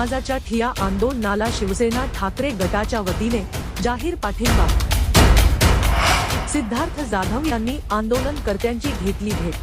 समाजाच्या ठिया आंदोलनाला शिवसेना ठाकरे गटाच्या वतीने जाहीर पाठिंबा. सिद्धार्थ जाधव यांनी आंदोलनकर्त्यांची घेतली भेट.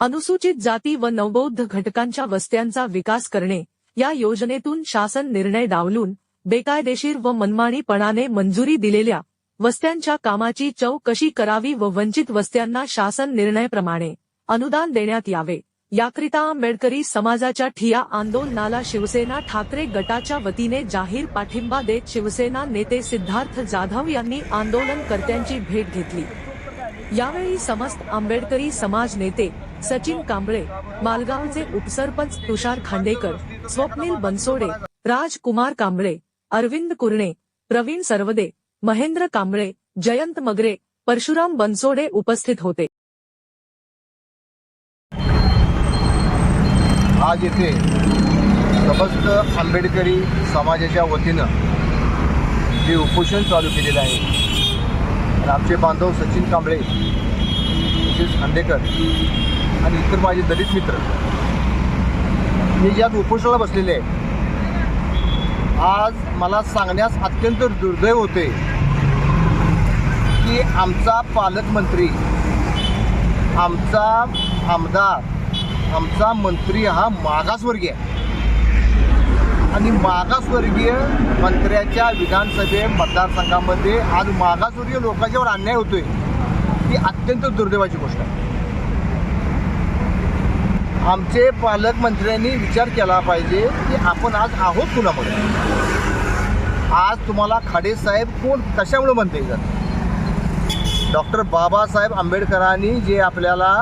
अनुसूचित जाती व नवबौद्ध घटकांच्या वस्त्यांचा विकास करणे या योजनेतून शासन निर्णय डावलून बेकायदेशीर व मनमानीपणाने मंजुरी दिलेल्या वस्त्यांच्या कामाची चौकशी करावी व वंचित वस्त्यांना शासन निर्णयाप्रमाणे अनुदान देण्यात यावे. याकरिता आंबेडकरी समाजाच्या ठिया आंदोलनाला शिवसेना ठाकरे गटाच्या वतीने जाहीर पाठिंबा देत शिवसेना नेते सिद्धार्थ जाधव यांनी आंदोलनकर्त्यांची भेट घेतली. यावेळी समस्त आंबेडकरी समाज नेते सचिन कांबळे मालगावचे उपसरपंच तुषार खांडेकर स्वप्नील बनसोडे राजकुमार कांबळे अरविंद कुरणे प्रवीण सरवदे महेंद्र कांबळे जयंत मगरे परशुराम बनसोडे उपस्थित होते. आज येथे समस्त आंबेडकरी समाजाच्या वतीनं जे उपोषण चालू केलेलं आहे. आणि आमचे बांधव सचिन कांबळे तसेच खांडेकर आणि इतर माझे दलित मित्र हे ज्यात उपोषणाला बसलेले आहे. आज मला सांगण्यास अत्यंत दुर्दैव होते की आमचा पालकमंत्री आमचा आमदार आमचा मंत्री हा मागासवर्गीय आणि मागासवर्गीय मंत्र्याच्या विधानसभे मतदारसंघामध्ये आज मागासवर्गीय लोकांच्यावर अन्याय होतोय ही अत्यंत दुर्दैवाची गोष्ट आहे. आमचे पालकमंत्र्यांनी विचार केला पाहिजे की आपण आज आहोत कुणामुळे? आज तुम्हाला खाडे साहेब कोण कशामुळे म्हणते येईल डॉक्टर बाबासाहेब आंबेडकरांनी जे आपल्याला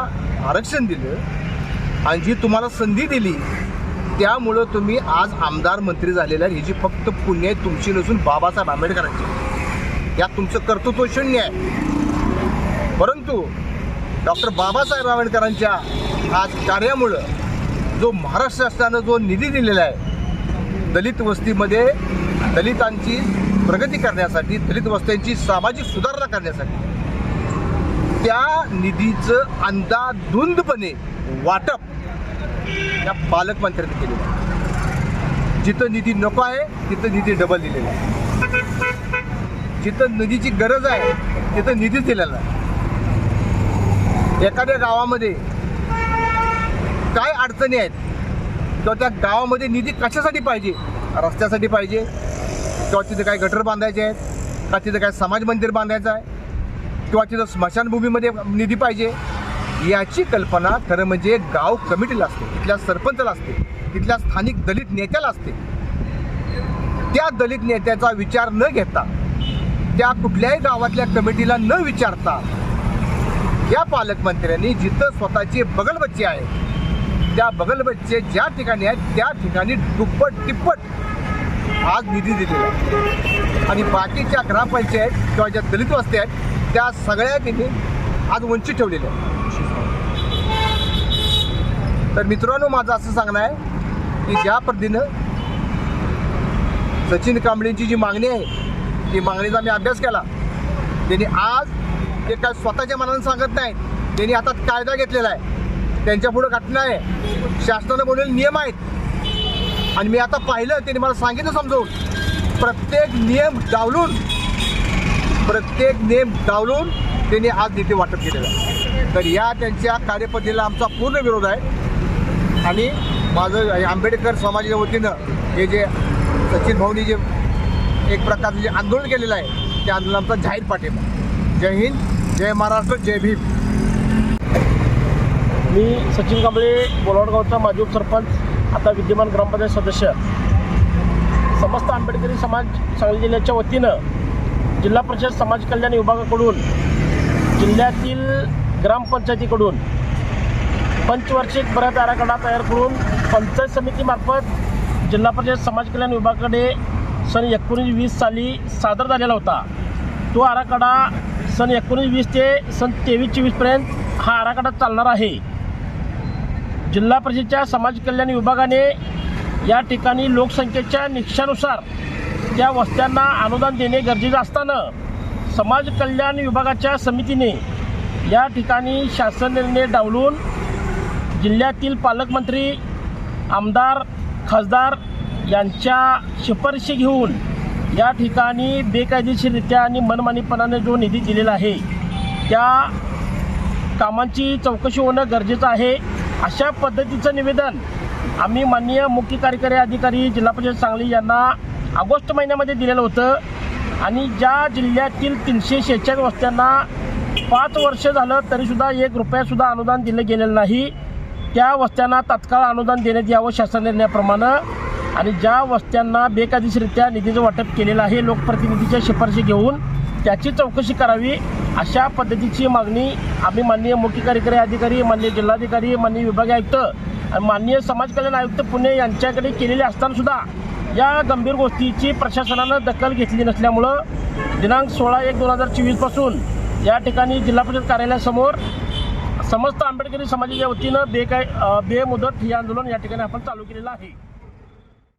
आरक्षण दिलं आणि जी तुम्हाला संधी दिली. त्यामुळं तुम्ही आज आमदार मंत्री झालेला आहे. ह्याची फक्त पुण्य तुमची नसून बाबासाहेब आंबेडकरांची. यात तुमचं कर्तृत्व शून्य आहे. परंतु डॉक्टर बाबासाहेब आंबेडकरांच्या आज कार्यामुळं जो महाराष्ट्र शासनानं जो निधी दिलेला आहे दलित वस्तीमध्ये दलितांची प्रगती करण्यासाठी दलित वस्त्यांची सामाजिक सुधारणा करण्यासाठी त्या निधीचं अंदाधुंदपणे वाटप या पालकमंत्र्यांनी केलेलं आहे जिथं निधी नको आहे तिथं निधी डबल दिलेला आहे. जिथं निधीची गरज आहे तिथं निधीच दिलेला आहे एखाद्या गावामध्ये काय अडचणी आहेत किंवा त्या गावामध्ये निधी कशासाठी पाहिजे रस्त्यासाठी पाहिजे किंवा तिथं काय गटर बांधायचे आहेत का तिथं काय समाज मंदिर बांधायचं आहे किंवा तिथं स्मशानभूमीमध्ये निधी पाहिजे याची कल्पना खरं म्हणजे गाव कमिटीला असते तिथल्या सरपंचाला असते तिथल्या स्थानिक दलित नेत्याला असते. त्या दलित नेत्याचा विचार न घेता त्या कुठल्याही गावातल्या कमिटीला न विचारता या पालकमंत्र्यांनी जिथं स्वतःचे बगलबच्चे आहे त्या बगलबच्चे ज्या ठिकाणी आहेत त्या ठिकाणी दुप्पट तिप्पट आज निधी दिलेला आहे. आणि बाकीच्या ग्रामपंचायत किंवा ज्या दलित वस्ती आहेत त्या सगळ्या त्यांनी आज वंचित ठेवलेल्या आहेत. तर मित्रांनो माझं असं सांगणं आहे की ज्या पद्धतीनं सचिन कांबळेंची जी मागणी आहे ती मागणीचा मी अभ्यास केला. त्यांनी आज ते काय स्वतःच्या मनानं सांगत नाही त्यांनी हातात कायदा घेतलेला आहे. त्यांच्या पुढं घटना आहे. शासनानं बोललेले नियम आहेत. आणि मी आता पाहिलं त्यांनी मला सांगितलं समजवून प्रत्येक नियम डावलून प्रत्येक नियम डावलून त्यांनी आज निधी वाटप केलेलं आहे. तर या त्यांच्या कार्यपद्धतीला आमचा पूर्ण विरोध आहे. आणि माझं आंबेडकर समाजाच्या वतीनं हे जे सचिन भाऊनी जे एक प्रकारचं जे आंदोलन केलेलं आहे त्या आंदोलनाचा जाहीर पाठिंबा जय हिंद जय महाराष्ट्र जय भीम. मी सचिन कांबळे बोलावडगावचा माजी उपसरपंच आता विद्यमान ग्रामपंचायत सदस्य. समस्त आंबेडकरी समाज सांगली जिल्ह्याच्या वतीनं जिल्हा परिषद समाज कल्याण विभागाकडून जिल्ह्यातील ग्रामपंचायतीकडून पंचवार्षिक बऱ्याच आराखडा तयार करून पंचायत समितीमार्फत जिल्हा परिषद समाज कल्याण विभागाकडे सन एकोणीस वीस साली सादर झालेला होता. तो आराखडा सन एकोणीस वीस ते सन तेवीस चोवीसपर्यंत हा आराखडा चालणार आहे. जिल्हा परिषदेच्या समाज कल्याण विभागाने या ठिकाणी लोकसंख्येच्या निकषानुसार त्या वस्त्यांना अनुदान देणे गरजेचं असताना समाज कल्याण विभागाच्या समितीने या ठिकाणी शासन निर्णय डावलून जिल्ह्यातील पालकमंत्री आमदार खासदार यांच्या शिफारशी घेऊन या ठिकाणी बेकायदेशीररित्या आणि मनमानीपणाने जो निधी दिलेला आहे त्या कामांची चौकशी होणं गरजेचं आहे. अशा पद्धतीचं निवेदन आम्ही माननीय मुख्य कार्यकारी अधिकारी जिल्हा परिषद सांगली यांना ऑगस्ट महिन्यामध्ये दिलेलं होतं. आणि ज्या जिल्ह्यातील तीनशे शेहेचाळीस वस्त्यांना पाच वर्ष झालं तरीसुद्धा एक रुपयासुद्धा अनुदान दिलं गेलेलं नाही. त्या वस्त्यांना तात्काळ अनुदान देण्यात यावं शासन निर्णयाप्रमाणे. आणि ज्या वस्त्यांना बेकायदेशीरित्या निधीचं वाटप केलेलं आहे लोकप्रतिनिधीच्या शिफारशी घेऊन त्याची चौकशी करावी अशा पद्धतीची मागणी आम्ही माननीय मुख्य कार्यकारी अधिकारी माननीय जिल्हाधिकारी माननीय विभागीय आयुक्त आणि माननीय समाज कल्याण आयुक्त पुणे यांच्याकडे केलेली असतानासुद्धा या गंभीर गोष्टीची प्रशासनानं दखल घेतली नसल्यामुळं दिनांक सोळा एक दोन हजार चोवीसपासून या ठिकाणी जिल्हा परिषद कार्यालयासमोर समस्त आंबेडकरी समाजाच्या वतीनं बेकाय बेमुदत हे आंदोलन या ठिकाणी आपण चालू केलेलं आहे.